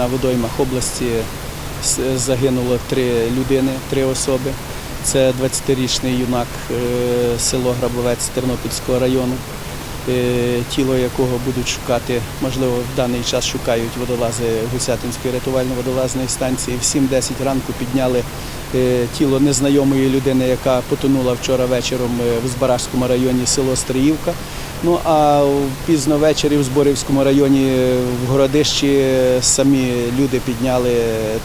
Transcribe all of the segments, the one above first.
на водоймах області загинуло три людини, три особи. Це 20-річний юнак е, село Грабовець Тернопільського району, е, тіло якого будуть шукати, можливо, в даний час шукають водолази Гусятинської рятувально-водолазної станції. В 7-10 ранку підняли е, тіло незнайомої людини, яка потонула вчора вечором в Збаражському районі село Стріївка. Ну а пізно ввечері в Зборівському районі в Городищі самі люди підняли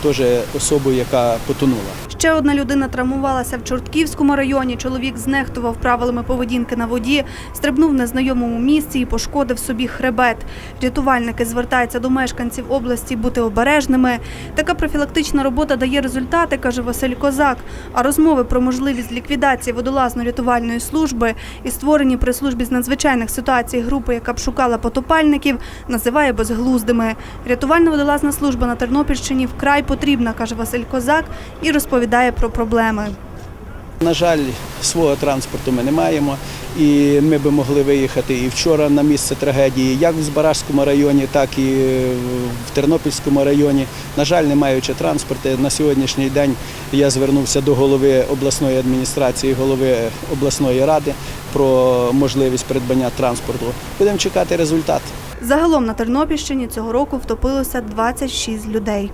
теж особу, яка потонула. Ще одна людина травмувалася в Чортківському районі. Чоловік знехтував правилами поведінки на воді, стрибнув в незнайомому місці і пошкодив собі хребет. Рятувальники звертаються до мешканців області бути обережними. Така профілактична робота дає результати, каже Василь Козак. А розмови про можливість ліквідації водолазно-рятувальної служби і створені при службі з надзвичайних ситуацій групи, яка б шукала потопальників, називає безглуздими. Рятувально-водолазна служба на Тернопільщині вкрай потрібна, каже Василь Козак, і розповідає про проблеми. На жаль, свого транспорту ми не маємо, і ми би могли виїхати і вчора на місце трагедії, як в Збаражському районі, так і в Тернопільському районі. На жаль, не маючи транспорту, на сьогоднішній день я звернувся до голови обласної адміністрації, голови обласної ради про можливість придбання транспорту. Будемо чекати результат. Загалом на Тернопільщині цього року втопилося 26 людей.